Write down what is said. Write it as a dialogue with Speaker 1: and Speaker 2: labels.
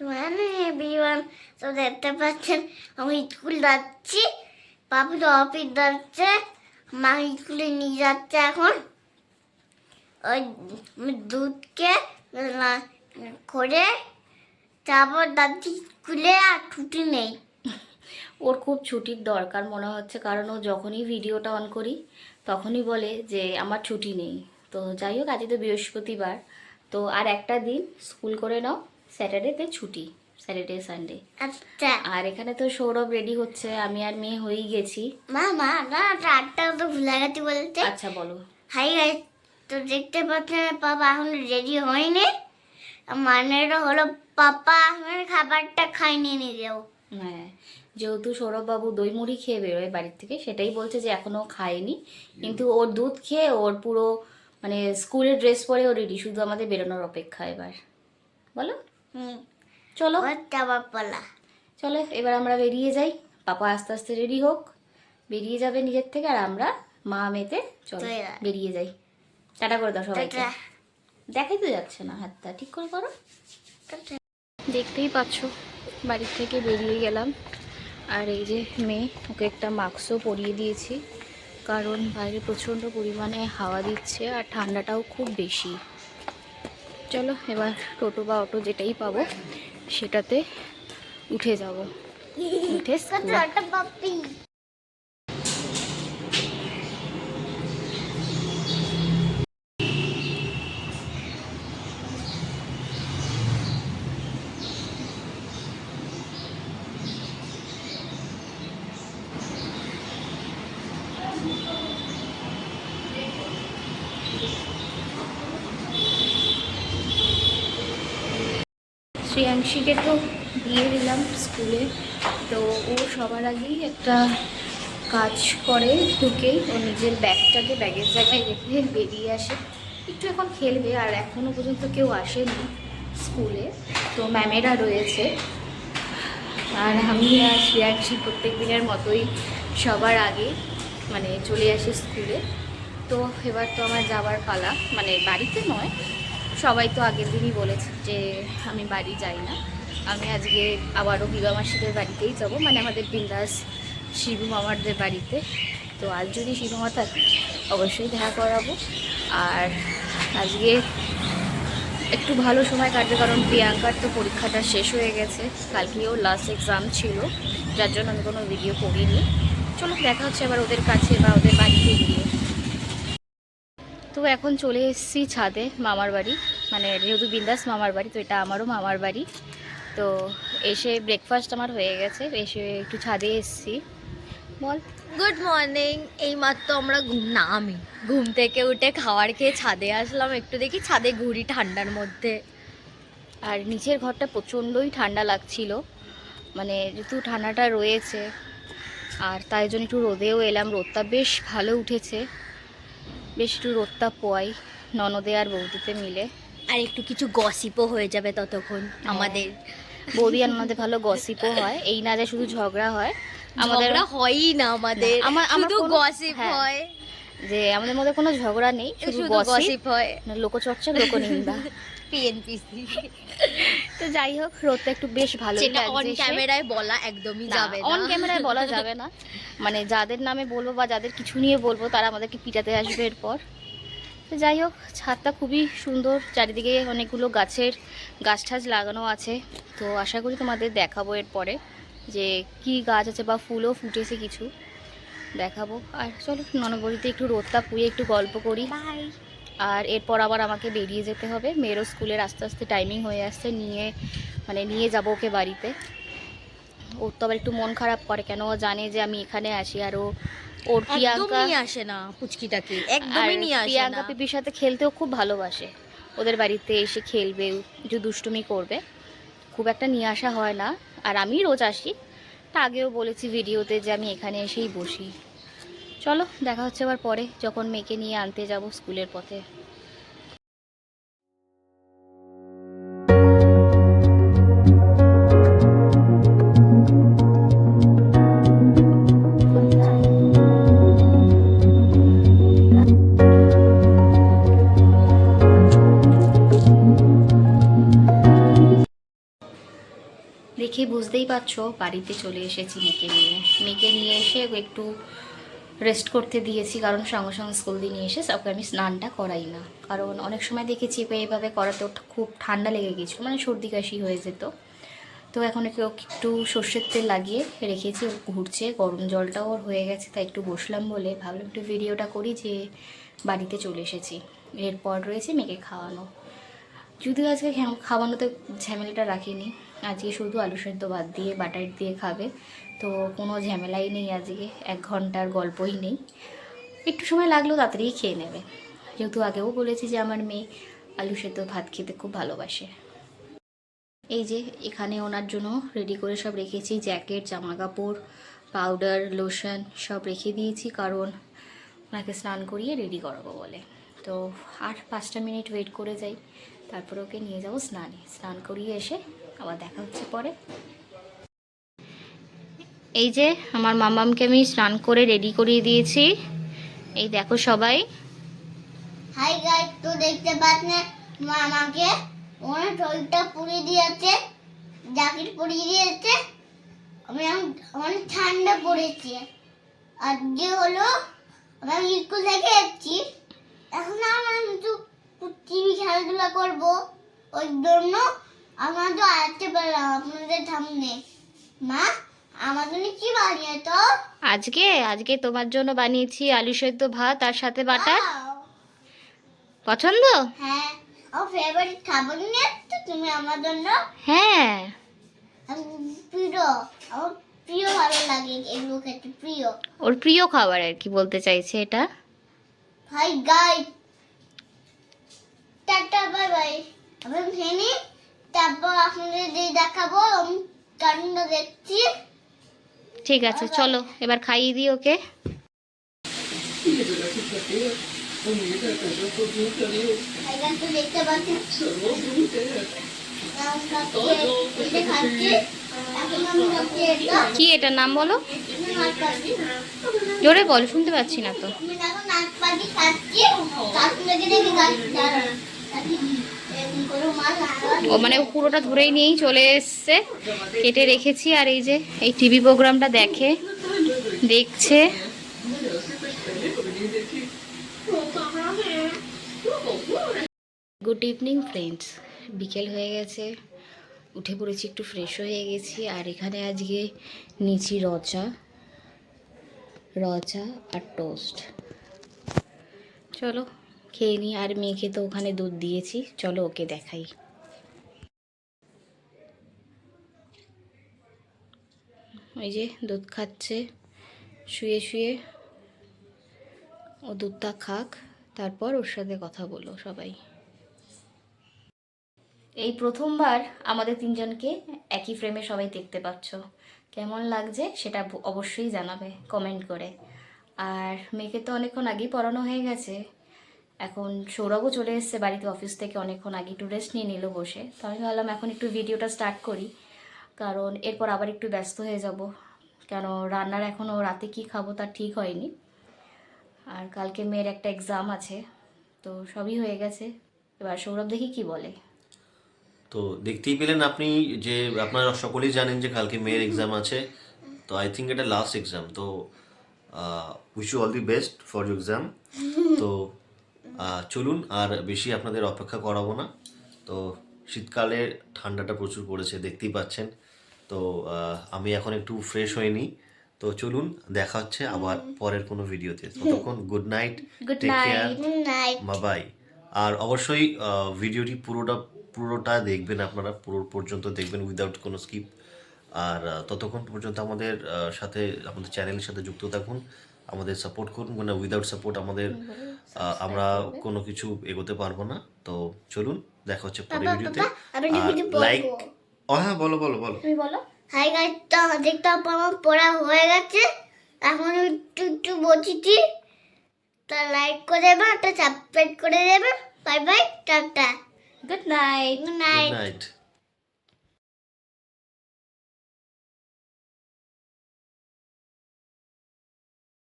Speaker 1: মানে বিমান তো দেখতে পাচ্ছেন আমি স্কুল যাচ্ছি বাবু তো অফিস যাচ্ছে মা স্কুলে নিয়ে যাচ্ছে এখন ওই দুধকে করে তারপর যাচ্ছি স্কুলে আর ছুটি নেই।
Speaker 2: ওর খুব ছুটির দরকার মনে হচ্ছে, কারণ ও যখনই ভিডিওটা অন করি, তখনই বলে যে আমার ছুটি নেই। তো যাই হোক আজকে তো বৃহস্পতিবার। তো আর একটা দিন স্কুল করে নাও। স্যাটারডেতে ছুটি স্যাটারডে সানডে
Speaker 1: আচ্ছা।
Speaker 2: আর এখানে তো সৌরভ রেডি হচ্ছে আমি আর মেয়ে হয়েই গেছি।
Speaker 1: মা মা না চারটা তো ভুলে গেছি বলতে।
Speaker 2: আচ্ছা বলো।
Speaker 1: হাই গাইস তো দেখতে পাচ্ছেন পাপা এখন রেডি হয়নি। মানেটা হলো পাপা এখন খাবারটা খাইনি নিয়ে যাও
Speaker 2: হ্যাঁ যেহেতু সৌরভবাবু দই মুড়ি খেয়ে বেরোয় বাড়ির থেকে সেটাই বলছে যে এখনও খায়নি। কিন্তু ওর দুধ খেয়ে ওর পুরো মানে স্কুলের ড্রেস পরে ও রেডি শুধু আমাদের বেরোনোর অপেক্ষা এবার। বলো। চলো। চলো এবার আমরা বেরিয়ে যাই। পাপা আস্তে আস্তে রেডি হোক। বেরিয়ে যাবে নিজের থেকে আর আমরা মা মেতে চলো বেরিয়ে যাই। টাটা করে দাও সবাইকে। দেখাই তো যাচ্ছে না হাতটা ঠিক করে করো। দেখতেই পাচ্ছ বাড়ির থেকে বেরিয়ে গেলাম। আর এই যে মেয়ে ওকে একটা মাস্কও পরিয়ে দিয়েছি। কারণ বাইরে প্রচণ্ড পরিমাণে হাওয়া দিচ্ছে আর ঠান্ডাটাও খুব বেশি। চলো এবার টোটো বা অটো যেটাই পাবো সেটাতে উঠে যাব। উঠে শ্রেয়াংশীকে তো দিয়ে দিলাম স্কুলে। তো ও সবার আগেই একটা কাজ করে ঢুকেই ও নিজের ব্যাগটাকে ব্যাগের জায়গায় রেখে বেরিয়ে আসে। একটু এখন খেলবে, আর এখনও পর্যন্ত কেউ আসেনি স্কুলে। তো ম্যামেরা রয়েছে। আর আমি আর শ্রেয়াংশী প্রত্যেক দিনের মতোই সবার আগে মানে চলে আসি স্কুলে। তো এবার তো আমার যাওয়ার পালা। মানে বাড়িতে নয় সবাই তো আগের দিনই বলেছে যে আমি বাড়ি যাই না। আমি আজকে আবারও বিবা মাসিদের বাড়িতেই যাব মানে আমাদের বিন্দাস শিবু মামারদের বাড়িতে। তো আজ যদি শিবু মা থাকে, অবশ্যই দেখা করাবো। আর আজকে একটু ভালো সময় কাটবে, কারণ প্রিয়াঙ্কার তো পরীক্ষাটা শেষ হয়ে গেছে। কালকেও লাস্ট এক্সাম ছিল, যার জন্য আমি কোনো ভিডিও করিনি। চলো, দেখা হচ্ছে আবার ওদের কাছে বা ওদের বাড়িতে গিয়ে। তো এখন চলে এসেছি ছাদে মামার বাড়ি মানে যেহেতু বিন্দাস মামার বাড়ি তো এটা আমারও মামার বাড়ি। তো এসে ব্রেকফাস্ট আমার হয়ে গেছে এসে একটু ছাদে এসেছি। বল।
Speaker 3: গুড মর্নিং এই মাত্র আমরা ঘুম না আমি ঘুম থেকে উঠে খাবার খেয়ে ছাদে আসলাম একটু দেখি ছাদে ঘুরি ঠান্ডার মধ্যে।
Speaker 2: আর নিচের ঘরটা প্রচণ্ডই ঠান্ডা লাগছিল মানে যেহেতু ঠান্ডাটা রয়েছে আর তাই জন্য একটু রোদেও এলাম রোদটা বেশ ভালো উঠেছে। বেশ একটু রোদটা পোয়াই ননদে আর বৌদিতে মিলে।
Speaker 3: আর একটু কিছু গসিপও হয়ে যাবে ততক্ষণ
Speaker 2: হ্যাঁ।
Speaker 3: আমাদের।
Speaker 2: বৌদি আর আমাদের ভালো গসিপও হয় এই না যে শুধু ঝগড়া হয়। আমাদের
Speaker 3: হয়ই না আমাদের
Speaker 2: আমার
Speaker 3: শুধু গসিপ
Speaker 2: হ্যাঁ,
Speaker 3: হয়।
Speaker 2: যে আমাদের মধ্যে কোনো ঝগড়া নেই শুধু গসিপ
Speaker 3: হয়।
Speaker 2: লোকচর্চা লোকনিন্দা।
Speaker 3: পিএনপিসি
Speaker 2: তো যাই হোক রোদটা একটু বেশ ভালো
Speaker 3: অন ক্যামেরায় বলা একদমই যাবে না।
Speaker 2: অন ক্যামেরায় বলা যাবে না। মানে যাদের নামে বলব বা যাদের কিছু নিয়ে বলব তারা আমাদেরকে পিটাতে আসবে এরপর। তো যাই হোক ছাদটা খুবই সুন্দর চারিদিকে অনেকগুলো গাছের গাছ ঠাছ লাগানো আছে। তো আশা করি তোমাদের দেখাবো এরপরে যে কি গাছ আছে বা ফুলও ফুটেছে কিছু। দেখাবো। আর চলো ননবরিতে একটু রোদটা পুয়ে একটু গল্প করি।
Speaker 3: বাই
Speaker 2: আর এরপর আবার আমাকে বেরিয়ে যেতে হবে। মেয়েরও স্কুলের আস্তে আস্তে টাইমিং হয়ে আসছে। নিয়ে মানে নিয়ে যাব ওকে বাড়িতে। ওর তো আবার একটু মন খারাপ করে। কেন ও জানে যে আমি এখানে আসি আর ও ওর প্রিয়াঙ্কা
Speaker 3: আসে না পুচকিটাকে। একদমই নিয়ে আসে
Speaker 2: প্রিয়াঙ্কা পিপির সাথে খেলতেও খুব ভালোবাসে। ওদের বাড়িতে এসে খেলবে একটু দুষ্টুমি করবে। খুব একটা নিয়ে আসা হয় না। আর আমি রোজ আসি। আগেও বলেছি ভিডিওতে যে আমি এখানে এসেই বসি। চলো, দেখা হচ্ছে আবার পরে, যখন মেয়েকে নিয়ে আনতে যাব স্কুলের পথে। দেখে বুঝতেই পারছ, বাড়িতে চলে এসেছি মেয়েকে নিয়ে। মেয়েকে নিয়ে এসে একটু রেস্ট করতে দিয়েছি, কারণ সঙ্গে সঙ্গে স্কুল দিয়ে নিয়ে এসে ওকে আমি স্নানটা করাই না। কারণ অনেক সময় দেখেছি ওকে এইভাবে করাতে খুব ঠান্ডা লেগে গেছিল মানে সর্দি কাশি হয়ে যেত। তো এখন ওকে একটু সর্ষের তেল লাগিয়ে রেখেছি ঘুরছে, গরম জলটাও ওর হয়ে গেছে, তাই একটু বসলাম বলে ভাবলাম একটু ভিডিওটা করি যে বাড়িতে চলে এসেছি। এরপর রয়েছে মেয়েকে খাওয়ানো। যদিও আজকে খাওয়ানোতে ঝামেলাটা রাখিনি আজকে শুধু আলু সেদ্ধ ভাত দিয়ে, বাটার দিয়ে খাবে। তো কোনো ঝামেলাই নেই আজকে, এক ঘণ্টার গল্পই নেই। একটু সময় লাগলেও তাড়াতাড়ি খেয়ে নেবে। যেহেতু আগেও বলেছি যে আমার মেয়ে আলু সেদ্ধ ভাত খেতে খুব ভালোবাসে। এই যে, এখানে ওনার জন্য রেডি করে সব রেখেছি জ্যাকেট জামা কাপড় পাউডার লোশন সব রেখে দিয়েছি। কারণ ওনাকে স্নান করিয়ে রেডি করাবো বলে। তো আর পাঁচটা মিনিট ওয়েট করে যাই। তারপরে ওকে নিয়ে যাব স্নানে। স্নান করিয়ে এসে আবার দেখা হচ্ছে পরে। এই যে আমার মামামকে আমি স্নান করে রেডি করিয়ে দিয়েছি। এই দেখো সবাই।
Speaker 1: হাই গাইস, তো দেখতে পাচ্ছেন মা আমাকে ওনার শরীরটা পুড়িয়ে দিয়েছে জ্যাকেট পরিয়ে দিয়েছে। আমি অনেক ঠান্ডা পড়েছে। আজকে হলো আমি স্কুল থেকে এসেছি। এখন আমরা একটু টিভি খেলাধুলা করব। ওই জন্য আমরা তো আসতে পারলাম আপনাদের সামনে। মা আমাদের কি বানিয়ে তো
Speaker 2: আজকে আজকে তোমার জন্য বানিয়েছি আলু সেদ্ধ ভাত আর সাথে বাটার। পছন্দ?
Speaker 1: হ্যাঁ আমার ফেভারিট খাবার নিয়ে এসছো তুমি আমার জন্য?
Speaker 2: হ্যাঁ।
Speaker 1: প্রিয় আমার প্রিয় ভালো লাগে এগুলো খেতে প্রিয়।
Speaker 2: ওর প্রিয় খাবার আর কি বলতে চাইছে এটা?
Speaker 1: Hi guy tata bye bye আমি ভেনি? তারপর আপনাদের দেখাবো কারণটা দেখছি।
Speaker 2: ঠিক আছে চলো এবার খাইয়ে দিই ওকে। কি এটার নাম বলো? জোরে বল শুনতে পাচ্ছি না তো। ও মানে পুরোটা ধরেই নিয়েই চলে এসছে। কেটে রেখেছি আর এই যে এই টিভি প্রোগ্রামটা দেখে, দেখছে। গুড ইভিনিং ফ্রেন্ডস বিকেল হয়ে গেছে। উঠে পড়েছি, একটু ফ্রেশ হয়ে গেছি। আর এখানে আজকে নিচি রচা রচা আর টোস্ট চলো। খেয়ে নিই আর মেয়েকে তো ওখানে দুধ দিয়েছি। চলো ওকে দেখাই। ওই যে দুধ খাচ্ছে, শুয়ে শুয়ে ও দুধটা খাক, তারপর ওর সাথে কথা বলো সবাই। এই প্রথমবার আমাদের তিনজনকে একই ফ্রেমে সবাই দেখতে পাচ্ছ। কেমন লাগছে সেটা অবশ্যই জানাবে কমেন্ট করে। আর মেয়েকে তো অনেকক্ষণ আগেই পড়ানো হয়ে গেছে। এখন সৌরভও চলে এসেছে বাড়িতে অফিস থেকে, অনেকক্ষণ আগে একটু রেস্ট নিয়ে নিল বসে। তো আমি ভাবলাম এখন একটু ভিডিওটা স্টার্ট করি, কারণ এরপর আবার একটু ব্যস্ত হয়ে যাব। কেন, রান্নার এখনও রাতে কি খাব তার ঠিক হয়নি। আর কালকে মেয়ের একটা এক্সাম আছে, তো সবই হয়ে গেছে। এবার সৌরভ দেখি কি বলে।
Speaker 4: তো দেখতেই পেলেন আপনি যে, আপনারা সকলেই জানেন যে কালকে মেয়ের এক্সাম আছে। তো আই থিঙ্ক এটা লাস্ট এক্সাম তো wish you all the best for you exam তো চলুন আর বেশি আপনাদের অপেক্ষা করাবো না। তো শীতকালে ঠান্ডাটা প্রচুর পড়েছে দেখতেই পাচ্ছেন। তো আমি এখন একটু ফ্রেশ হয়ে নিই তো চলুন দেখা হচ্ছে আবার পরের কোনো ভিডিওতে। ততক্ষণ গুড নাইট টেক কেয়ার বাবাই আর অবশ্যই ভিডিওটি পুরোটা পুরোটা দেখবেন আপনারা পুরো পর্যন্ত দেখবেন উইদাউট কোনো স্কিপ আর ততক্ষণ পর্যন্ত আমাদের সাথে আমাদের চ্যানেলের সাথে যুক্ত থাকুন। আমাদের সাপোর্ট করুন মানে উইদাউট সাপোর্ট আমাদের আমরা কোনো কিছু এগোতে পারব না। তো চলুন দেখা হচ্ছে পরের ভিডিওতে। লাইক ও হ্যাঁ বলো বলো বলো।
Speaker 2: তুমি বলো।
Speaker 1: হাই গাইস তো আমাদের তো আমার পড়া হয়ে গেছে। এখন একটু একটু বসেছি। তা লাইক করে দেবেন একটা সাবস্ক্রাইব করে দেবেন bye bye tata.
Speaker 2: Good night
Speaker 1: good
Speaker 4: night